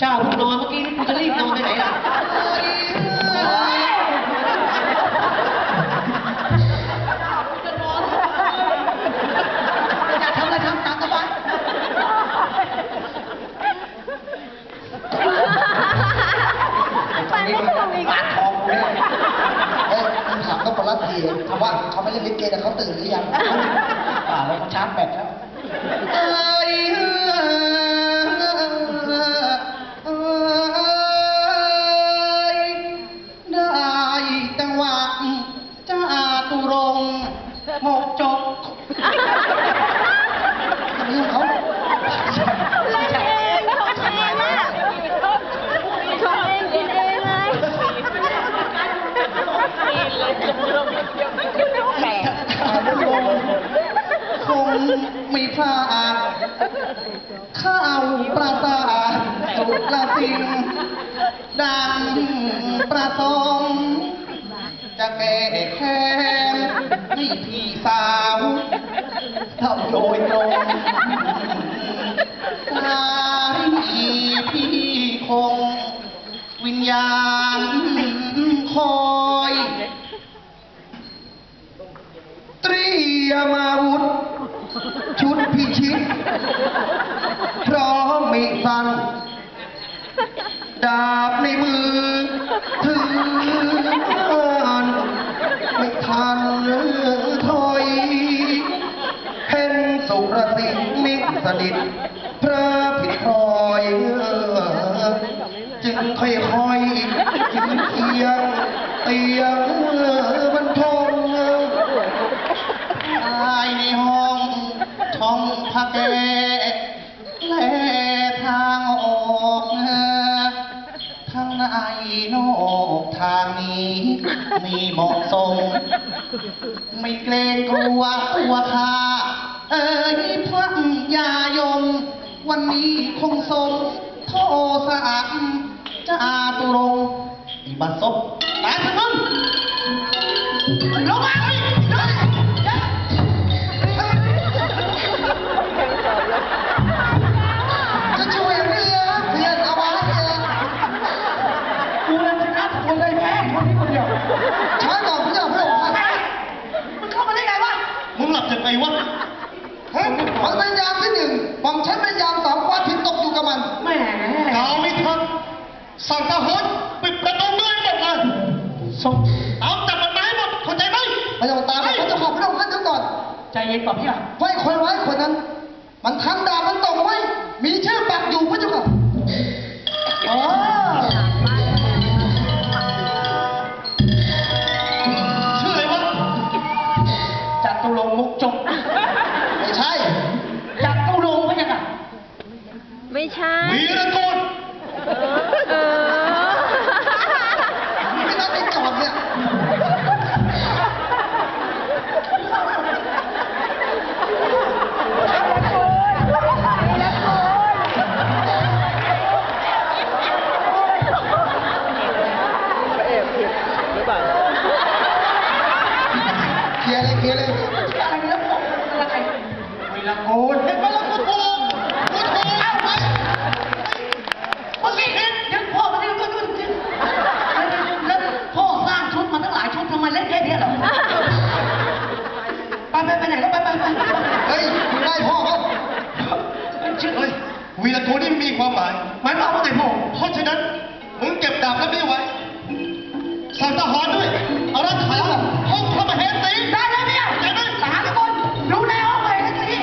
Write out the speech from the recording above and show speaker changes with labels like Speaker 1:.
Speaker 1: เจ้าเพิ่งนอนเมื่อกี้นี่กูจะรีบนอนไปไหนล่ะอยากทำอะไรทำตามสบาย
Speaker 2: ไปไม่ถูกอีก
Speaker 1: ปาดคอกูเลย
Speaker 3: เอ้ยมึงถามต้องคนละทีถามว่าเขาไม่เล่นลิเกแต่เขาตื่นหรือยัง
Speaker 1: ป่าแล้วเขาชาร์จแบตแล้ว
Speaker 3: เอ้ย ค
Speaker 2: ง
Speaker 3: ไม่พลาดข้าวปราสาทสุรสิงดังประสงค์จะแก้แค้นให้พี่สาวเท่าโดยตรงลายพี่คงวิญญาณ ดาบในมือถือนไม่ทันถอยเห็นสุรสิงห์นิสดิตพระผิดพลอยจึงค่อยๆจึงเคียงเตียงบรรทมภายในห้องช่องพักแก ไม่เกรงกลัวตัวข้าเอ้ยพระยายม วันนี้คงสมโทสะอาจาตุรงอีบัดซบตายซะมึงลงมา ยั
Speaker 1: งไงวะ
Speaker 3: เฮ้ยมันเป็นยามที่หนึ่งผมใช้เป็นยามสองความผิดตกอยู่กับมัน
Speaker 1: แหม
Speaker 4: กาวไม่ทันสั่งทหารปิดประตูเมืองหมดเลย
Speaker 1: ส่ง
Speaker 4: ตามจับมันมาให้หมดเข้าใจไหม
Speaker 3: ไม่ต้องตามเขาจะขอบพระองค์ท่านเดี๋ยวก่อน
Speaker 1: ใจเย็นก่อนพี่อะ
Speaker 3: ไว้คนไว้คนนั้น มันทำดาบมันตกไว้ มีชื่อปักอยู่
Speaker 1: ลาโกน
Speaker 4: เห็นไหมล่ะกูถูกกูถูก
Speaker 1: เอาไปเมื่อกี้เห็นยังพ่อมาที่ก็ขึ้นจริงแล้วพ่อสร้างชุดมาตั้งหลายชุดทำไมเล่นแค่เนี้ยเหรอไปไปไปไหนแล้วไปไปไป
Speaker 3: เฮ้ยได้พ่อเขา
Speaker 1: ชื่อ
Speaker 4: เฮ้ยวีรกรนี่มีความหมาย
Speaker 1: หมายความว่าไงพ่อ
Speaker 4: เพราะฉะนั้นมึงเก็บดาบแล้วนี้ไว้สั่งทหาร